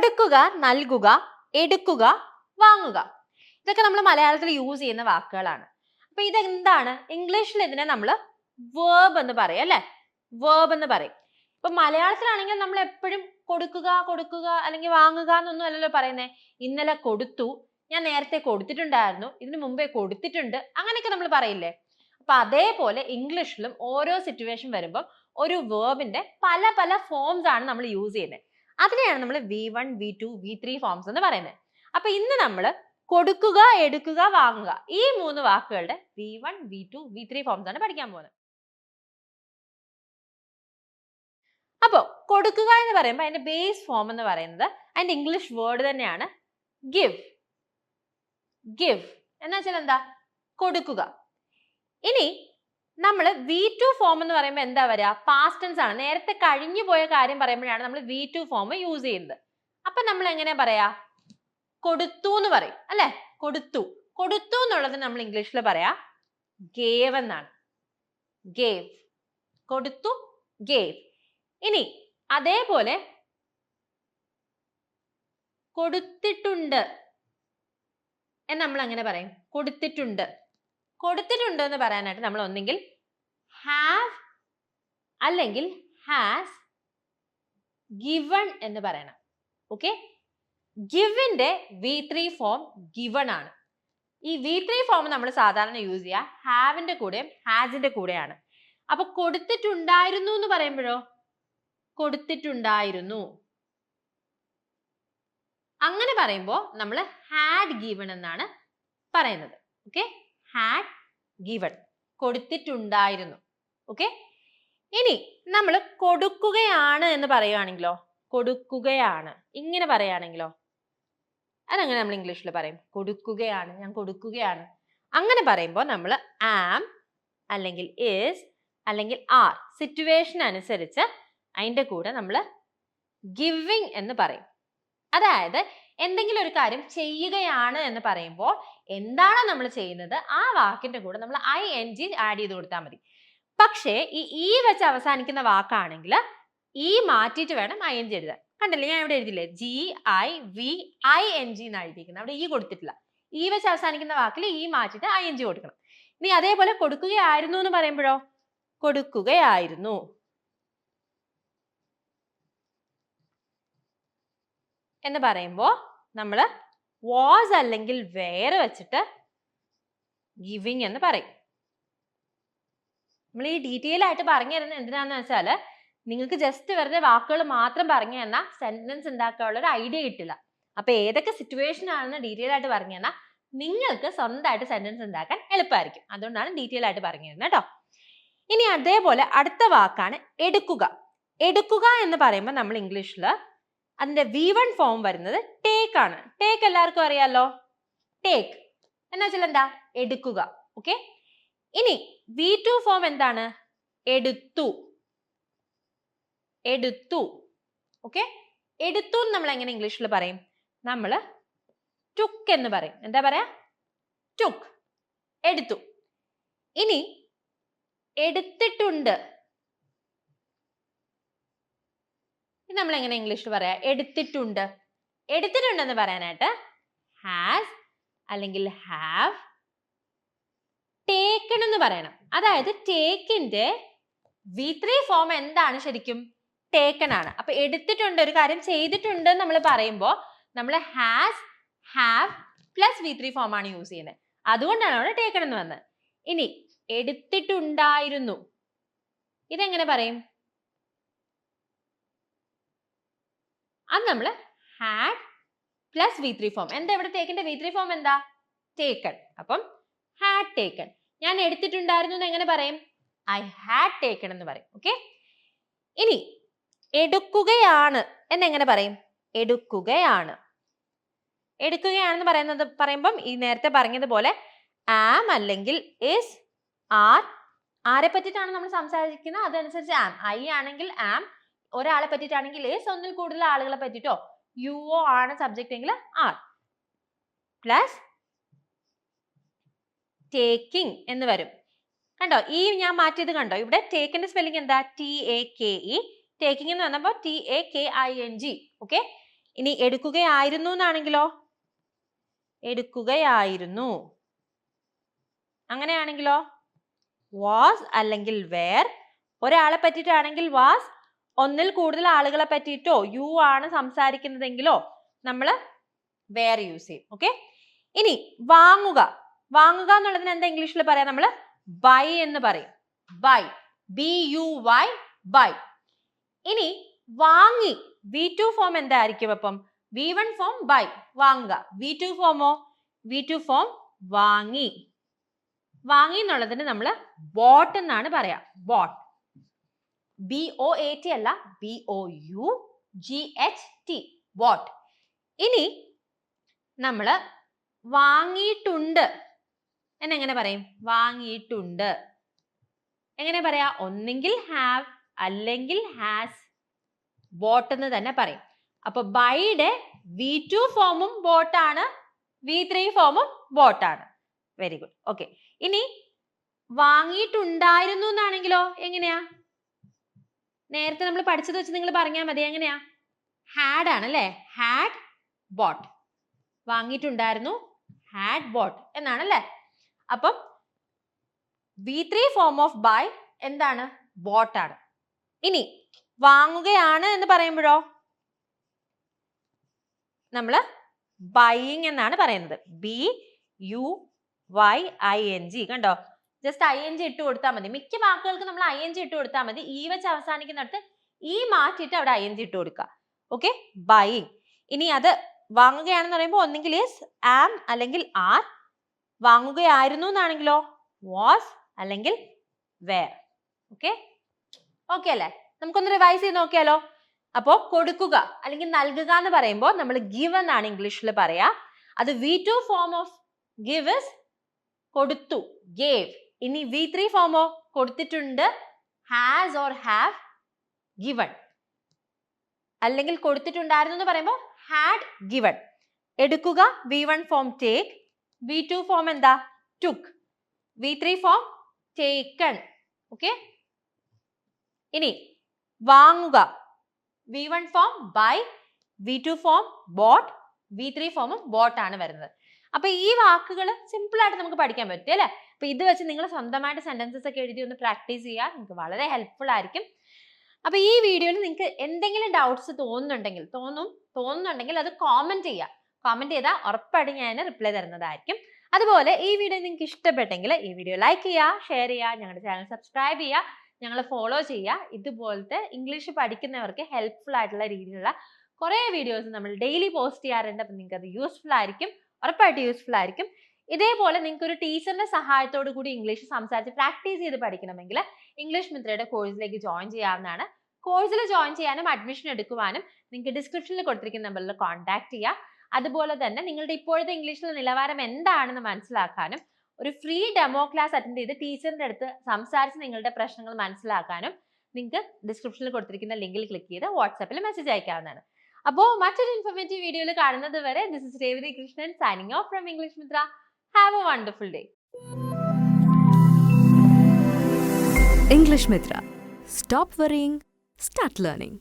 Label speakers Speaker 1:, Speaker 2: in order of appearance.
Speaker 1: കൊടുക്കുക നൽകുക എടുക്കുക വാങ്ങുക. ഇതൊക്കെ നമ്മൾ മലയാളത്തിൽ യൂസ് ചെയ്യുന്ന വാക്കുകളാണ്. അപ്പൊ ഇതെന്താണ്? ഇംഗ്ലീഷിൽ ഇതിനെ നമ്മൾ വേർബ് എന്ന് പറയും അല്ലെ? വേർബ് എന്ന് പറയും. ഇപ്പൊ മലയാളത്തിലാണെങ്കിൽ നമ്മൾ എപ്പോഴും കൊടുക്കുക കൊടുക്കുക അല്ലെങ്കിൽ വാങ്ങുക എന്നൊന്നും അല്ലല്ലോ പറയുന്നേ. ഇന്നലെ കൊടുത്തു ഞാൻ നേരത്തെ കൊടുത്തിട്ടുണ്ടായിരുന്നു ഇതിനു മുമ്പേ കൊടുത്തിട്ടുണ്ട് അങ്ങനെയൊക്കെ നമ്മൾ പറയില്ലേ? അപ്പൊ അതേപോലെ ഇംഗ്ലീഷിലും ഓരോ സിറ്റുവേഷൻ വരുമ്പോൾ ഒരു വേർബിന്റെ പല പല ഫോംസ് ആണ് നമ്മൾ യൂസ് ചെയ്യുന്നത് അതിനെയാണ് നമ്മൾ V one V two V three forms എന്ന് പറയുന്നത്. അപ്പൊ ഇന്ന് നമ്മൾ കൊടുക്കുക എടുക്കുക വാങ്ങുക ഈ മൂന്ന് വാക്കുകളുടെ V one V two V three forms ആണ് പഠിക്കാൻ പോകുന്നത്. അപ്പോൾ കൊടുക്കുക എന്ന് പറയുമ്പോൾ അതിന്റെ ബേസ് ഫോം എന്ന് പറയുന്നത് അതിന്റെ ഇംഗ്ലീഷ് വേർഡ് തന്നെയാണ് ഗിവ് ഗിവ് എന്ന് വെച്ചാൽ എന്താ? കൊടുക്കുക. ഇനി നമ്മൾ വി ടു ഫോം എന്ന് പറയുമ്പോൾ എന്താ വരിക പാസ്റ്റ് ടെൻസ് ആണ്. നേരത്തെ കഴിഞ്ഞു പോയ കാര്യം പറയുമ്പോഴാണ് നമ്മൾ വി ടു ഫോം യൂസ് ചെയ്യുന്നത്. അപ്പൊ നമ്മൾ എങ്ങനെ പറയാ? കൊടുത്തു എന്ന് പറയും. അല്ലെ? കൊടുത്തു. കൊടുത്തു എന്നുള്ളത് നമ്മൾ ഇംഗ്ലീഷിൽ പറയാ ഗേവ് എന്നാണ്. ഗേവ് കൊടുത്തു ഗേവ് ഇനി അതേപോലെ കൊടുത്തിട്ടുണ്ട് എന്ന് നമ്മൾ അങ്ങനെ പറയും? കൊടുത്തിട്ടുണ്ട്. കൊടുത്തിട്ടുണ്ട് എന്ന് പറയാനായിട്ട് നമ്മൾ ഒന്നെങ്കിൽ ഹാവ് അല്ലെങ്കിൽ ഹാസ് ഗിവൺ എന്ന് പറയണം. ഓക്കെ ഗിവിന്റെ വി ത്രീ ഫോം ഗിവൺ ആണ്. ഈ വി ത്രീ ഫോം നമ്മൾ സാധാരണ യൂസ് ചെയ്യുക ഹാവിന്റെ കൂടെയും ഹാസിന്റെ കൂടെയാണ്. അപ്പൊ കൊടുത്തിട്ടുണ്ടായിരുന്നു എന്ന് പറയുമ്പോഴോ? കൊടുത്തിട്ടുണ്ടായിരുന്നു. അങ്ങനെ പറയുമ്പോൾ നമ്മൾ ഹാഡ് ഗീവൺ എന്നാണ് പറയുന്നത്. ഓക്കെ ഹാഡ് ഗിവൺ കൊടുത്തിട്ടുണ്ടായിരുന്നു. ഓക്കെ ഇനി നമ്മൾ കൊടുക്കുകയാണ് എന്ന് പറയുകയാണെങ്കിലോ കൊടുക്കുകയാണ്. ഇങ്ങനെ പറയുകയാണെങ്കിലോ അതങ്ങനെ നമ്മൾ ഇംഗ്ലീഷിൽ പറയും. കൊടുക്കുകയാണ്. ഞാൻ കൊടുക്കുകയാണ്. അങ്ങനെ പറയുമ്പോൾ നമ്മൾ ആം അല്ലെങ്കിൽ is അല്ലെങ്കിൽ ആർ സിറ്റുവേഷൻ അനുസരിച്ച് അതിന്റെ കൂടെ നമ്മൾ ഗിവിങ് എന്ന് പറയും. അതായത് എന്തെങ്കിലും ഒരു കാര്യം ചെയ്യുകയാണ് എന്ന് പറയുമ്പോൾ എന്താണ് നമ്മൾ ചെയ്യുന്നത്? ആ വാക്കിന്റെ കൂടെ നമ്മൾ ഐ എൻ ജി ആഡ് ചെയ്ത് കൊടുത്താൽ മതി. പക്ഷേ ഈ ഈ വെച്ച് അവസാനിക്കുന്ന വാക്കാണെങ്കിൽ ഈ മാറ്റിയിട്ട് വേണം ഐ എൻ ജി എഴുതാൻ. കണ്ടില്ലേ? ഞാൻ ഇവിടെ എഴുതില്ലേ G I V I N G എന്നാണ് എഴുതിയിരിക്കുന്നത്. അവിടെ ഈ കൊടുത്തിട്ടില്ല. ഈ വെച്ച് അവസാനിക്കുന്ന വാക്കിൽ ഈ മാറ്റിയിട്ട് ഐ എൻ ജി കൊടുക്കണം. ഇനി അതേപോലെ കൊടുക്കുകയായിരുന്നു എന്ന് പറയുമ്പോഴോ? കൊടുക്കുകയായിരുന്നു. എന്ന് പറയുമ്പോൾ നമ്മൾ വാസ് അല്ലെങ്കിൽ വേറെ വെച്ചിട്ട് ഗിവിങ് എന്ന് പറയും. നമ്മൾ ഈ ഡീറ്റെയിൽ ആയിട്ട് പറഞ്ഞു തരുന്നത് എന്തിനാന്ന് വെച്ചാൽ നിങ്ങൾക്ക് ജസ്റ്റ് വെറുതെ വാക്കുകൾ മാത്രം പറഞ്ഞു തന്നാൽ സെന്റൻസ് ഉണ്ടാക്കാനുള്ള ഒരു ഐഡിയ കിട്ടില്ല. അപ്പൊ ഏതൊക്കെ സിറ്റുവേഷൻ ആണെന്ന് ഡീറ്റെയിൽ ആയിട്ട് പറഞ്ഞു തന്നാൽ നിങ്ങൾക്ക് സ്വന്തമായിട്ട് സെന്റൻസ് ഉണ്ടാക്കാൻ എളുപ്പമായിരിക്കും. അതുകൊണ്ടാണ് ഡീറ്റെയിൽ ആയിട്ട് പറഞ്ഞു തരുന്നത് കേട്ടോ. ഇനി അതേപോലെ അടുത്ത വാക്കാണ് എടുക്കുക. എടുക്കുക എന്ന് പറയുമ്പോൾ നമ്മൾ ഇംഗ്ലീഷിൽ അതിന്റെ വി വൺ ഫോം വരുന്നത് ടേക്ക് ആണ്. ടേക്ക് എല്ലാവർക്കും അറിയാലോ? ടേക്ക് എന്ന് വെച്ചാൽ എന്താ? എടുക്കുക. ഓക്കെ ഇനി വി ടു ഫോം എന്താണ്? എടുത്തു. എടുത്തു. ഓക്കെ എടുത്തു എന്ന് നമ്മൾ എങ്ങനെ ഇംഗ്ലീഷിൽ പറയും? നമ്മൾ ടുക്ക് എന്ന് പറയും. എന്താ പറയാ? ടുക്ക് എടുത്തു. ഇനി എടുത്തിട്ടുണ്ട്. ഇത് നമ്മൾ എങ്ങനെ ഇംഗ്ലീഷിൽ പറയാ? എടുത്തിട്ടുണ്ട്. എടുത്തിട്ടുണ്ടെന്ന് പറയാനായിട്ട് ഹാസ് അല്ലെങ്കിൽ ഹാവ് ടേക്കൺ എന്ന് പറയണം. അതായത് ടേക്കിന്റെ വി ത്രീ ഫോം എന്താണ് ശരിക്കും? ടേക്കൺ ആണ്. അപ്പൊ എടുത്തിട്ടുണ്ട് ഒരു കാര്യം ചെയ്തിട്ടുണ്ട് നമ്മൾ പറയുമ്പോൾ നമ്മൾ has have plus V three form ആണ് യൂസ് ചെയ്യുന്നത്. അതുകൊണ്ടാണ് അവിടെ ടേക്കൺ എന്ന് വന്നത്. ഇനി എടുത്തിട്ടുണ്ടായിരുന്നു. ഇതെങ്ങനെ പറയും? അത് നമ്മൾ had plus V three form എന്താ ഇവിടെ ടേക്കിന്റെ വി ത്രീ ഫോം എന്താ? ടേക്കൺ അപ്പം ഹാഡ് ടേക്കൺ ഞാൻ എടുത്തിട്ടുണ്ടായിരുന്നു എന്ന് എങ്ങനെ പറയും? ഐ ഹാഡ് ടേക്കൺ എന്ന് പറയും. ഓക്കെ ഇനി എടുക്കുകയാണ് എന്നെങ്ങനെ പറയും? എടുക്കുകയാണ്. എടുക്കുകയാണെന്ന് പറയുന്നത് പറയുമ്പം ഈ നേരത്തെ പറഞ്ഞതുപോലെ ആം അല്ലെങ്കിൽ ഇസ് ആർ ആരെ പറ്റിയിട്ടാണ് നമ്മൾ സംസാരിക്കുന്നത്? അതനുസരിച്ച് ആം ഐ ആണെങ്കിൽ ആം ഒരാളെ പറ്റിയിട്ടാണെങ്കിൽ എസ് ഒന്നിൽ കൂടുതൽ ആളുകളെ പറ്റിയിട്ടോ? യു ഒ ആണ് സബ്ജക്റ്റ് എങ്കിൽ ആർ പ്ലസ് ടേക്കിംഗ് എന്ന് വരും. കണ്ടോ? ഈ ഞാൻ മാറ്റിയത് കണ്ടോ? ഇവിടെ ടേക്കിന്റെ സ്പെല്ലിംഗ് എന്താ? T A K E taking എന്ന് പറഞ്ഞപ്പോൾ T A K I N G okay ഇനി എടുക്കുകയായിരുന്നു എന്നാണെങ്കിലോ? എടുക്കുകയായിരുന്നു. അങ്ങനെയാണെങ്കിലോ? വാസ് അല്ലെങ്കിൽ വേർ ഒരാളെ പറ്റിയിട്ടാണെങ്കിൽ വാസ് ഒന്നിൽ കൂടുതൽ ആളുകളെ പറ്റിയിട്ടോ യു ആണ് സംസാരിക്കുന്നതെങ്കിലോ നമ്മൾ വേറെ യൂസ് ചെയ്യും. ഓക്കെ ഇനി വാങ്ങുക. വാങ്ങുക എന്നുള്ളതിന് എന്താ ഇംഗ്ലീഷിൽ പറയാം? നമ്മൾ ബൈ എന്ന് പറയും. Buy B U Y buy ഇനി വാങ്ങി. വി ടു ഫോം എന്തായിരിക്കും അപ്പം? വി വൺ ഫോം ബൈ വാങ്ങുക. വി ടു ഫോമോ വി ടു ഫോം വാങ്ങി. വാങ്ങി എന്നുള്ളതിന് നമ്മൾ ബോട്ട് എന്നാണ് പറയാം. Bought B O A T അല്ല B O U G H T what ഇനി നമ്മൾ വാങ്ങിയിട്ടുണ്ട്. എന്നെങ്ങനെ പറയും? വാങ്ങിയിട്ടുണ്ട്. എങ്ങനെ പറയാ? ഒന്നെങ്കിൽ ഹാവ് അല്ലെങ്കിൽ ഹാസ് ബോട്ട് എന്ന് തന്നെ പറയും. അപ്പൊ ബൈയുടെ വി ടു ഫോമും ബോട്ടാണ് വി ത്രീ ഫോമും ബോട്ടാണ് വെരി ഗുഡ് ഓക്കെ ഇനി വാങ്ങിയിട്ടുണ്ടായിരുന്നു എന്നാണെങ്കിലോ? എങ്ങനെയാ? നേരത്തെ നമ്മൾ പഠിച്ചത് വെച്ച് നിങ്ങൾ പറഞ്ഞാൽ മതി. എങ്ങനെയാ? ഹാഡ് ആണ് അല്ലേ? ഹാഡ് ബോട്ട് വാങ്ങിയിട്ടുണ്ടായിരുന്നു. ഹാഡ് ബോട്ട് എന്നാണ് അല്ലേ? അപ്പം V three form of buy എന്താണ്? ബോട്ടാണ് ഇനി വാങ്ങുകയാണ് എന്ന് പറയുമ്പോഴോ? നമ്മൾ ബൈയിങ് എന്നാണ് പറയുന്നത്. B U Y I N G കണ്ടോ? ജസ്റ്റ് ഐ എൻ ജി ഇട്ട് കൊടുത്താൽ മതി. മിക്ക വാക്കുകൾക്ക് നമ്മൾ ഐ എൻ ജി ഇട്ട് കൊടുത്താൽ മതി. ഈ വെച്ച് അവസാനിക്കുന്നിടത്ത് ഈ മാറ്റിയിട്ട് അവിടെ ഐ എൻ ജി ഇട്ട് കൊടുക്കുക. ഓക്കെ ബൈയിങ് ഇനി അത് വാങ്ങുകയാണെന്ന് പറയുമ്പോൾ ഒന്നെങ്കിൽ യെസ് ആം അല്ലെങ്കിൽ ആർ വാങ്ങുകയായിരുന്നു എന്നാണെങ്കിലോ? വാസ് അല്ലെങ്കിൽ വേർ ഓക്കെ ഓക്കെ അല്ലേ? നമുക്കൊന്ന് റിവൈസ് ചെയ്ത് നോക്കിയാലോ? അപ്പോൾ കൊടുക്കുക അല്ലെങ്കിൽ നൽകുക എന്ന് പറയുമ്പോൾ നമ്മൾ ഗിവ് എന്നാണ് ഇംഗ്ലീഷിൽ പറയാ. അത് V two form of give is കൊടുത്തു ഗേവ് ഇനി വി ത്രീ ഫോമോ കൊടുത്തിട്ടുണ്ട്. ഹാസ് ഓർ ഹാവ് ഗിവൺ അല്ലെങ്കിൽ കൊടുത്തിട്ടുണ്ടായിരുന്നു എന്ന് പറയുമ്പോൾ ഹാഡ് ഗിവൺ എടുക്കുക. V one form take V two form എന്താ? Took V three form taken okay ഇനി വാങ്ങുക. V one form buy V two form bought V three ഫോമും ബോട്ടാണ് വരുന്നത്. അപ്പൊ ഈ വാക്കുകൾ സിമ്പിൾ ആയിട്ട് നമുക്ക് പഠിക്കാൻ പറ്റും അല്ലേ? അപ്പൊ ഇത് വെച്ച് നിങ്ങൾ സ്വന്തമായിട്ട് സെന്റൻസസ് ഒക്കെ എഴുതി ഒന്ന് പ്രാക്ടീസ് ചെയ്യുക. നിങ്ങൾക്ക് വളരെ ഹെൽപ്ഫുൾ ആയിരിക്കും. അപ്പൊ ഈ വീഡിയോയിൽ നിങ്ങൾക്ക് എന്തെങ്കിലും ഡൗട്ട്സ് തോന്നുന്നുണ്ടെങ്കിൽ തോന്നും തോന്നുന്നുണ്ടെങ്കിൽ അത് കോമന്റ് ചെയ്യുക. കോമന്റ് ചെയ്താൽ ഉറപ്പായിട്ട് ഞാൻ റിപ്ലൈ തരുന്നതായിരിക്കും. അതുപോലെ ഈ വീഡിയോ നിങ്ങൾക്ക് ഇഷ്ടപ്പെട്ടെങ്കിൽ ഈ വീഡിയോ ലൈക്ക് ചെയ്യുക ഷെയർ ചെയ്യുക ഞങ്ങളുടെ ചാനൽ സബ്സ്ക്രൈബ് ചെയ്യുക ഞങ്ങൾ ഫോളോ ചെയ്യുക. ഇതുപോലത്തെ ഇംഗ്ലീഷ് പഠിക്കുന്നവർക്ക് ഹെൽപ്ഫുൾ ആയിട്ടുള്ള രീതിയിലുള്ള കുറേ വീഡിയോസ് നമ്മൾ ഡെയിലി പോസ്റ്റ് ചെയ്യാറുണ്ട്. അപ്പം നിങ്ങൾക്ക് അത് യൂസ്ഫുൾ ആയിരിക്കും. ഉറപ്പായിട്ട് യൂസ്ഫുൾ ആയിരിക്കും. ഇതേപോലെ നിങ്ങൾക്ക് ഒരു ടീച്ചറിന്റെ സഹായത്തോടു കൂടി ഇംഗ്ലീഷ് സംസാരിച്ച് പ്രാക്ടീസ് ചെയ്ത് പഠിക്കണമെങ്കിൽ ഇംഗ്ലീഷ് മിത്രയുടെ കോഴ്സിലേക്ക് ജോയിൻ ചെയ്യാവുന്നതാണ്. കോഴ്സിൽ ജോയിൻ ചെയ്യാനും അഡ്മിഷൻ എടുക്കുവാനും നിങ്ങൾക്ക് ഡിസ്ക്രിപ്ഷനിൽ കൊടുത്തിരിക്കുന്ന നമ്പറിൽ കോൺടാക്ട് ചെയ്യുക അതുപോലെ തന്നെ നിങ്ങളുടെ ഇപ്പോഴത്തെ ഇംഗ്ലീഷിലെ നിലവാരം എന്താണെന്ന് മനസ്സിലാക്കാനും ഒരു ഫ്രീ ഡെമോ ക്ലാസ് അറ്റൻഡ് ചെയ്ത് ടീച്ചറിന്റെ അടുത്ത് സംസാരിച്ച് നിങ്ങളുടെ പ്രശ്നങ്ങൾ മനസ്സിലാക്കാനും നിങ്ങൾക്ക് ഡിസ്ക്രിപ്ഷനിൽ കൊടുത്തിരിക്കുന്ന ലിങ്കിൽ ക്ലിക്ക് ചെയ്ത് വാട്സാപ്പിൽ മെസ്സേജ് അയക്കാവുന്നതാണ്. അപ്പോൾ മറ്റൊരു ഇൻഫോർമേറ്റീവ് വീഡിയോയിൽ കാണുന്നത് വരെ this is Revathi Krishnan signing off from English Mitra have a wonderful day
Speaker 2: English Mitra stop worrying start learning.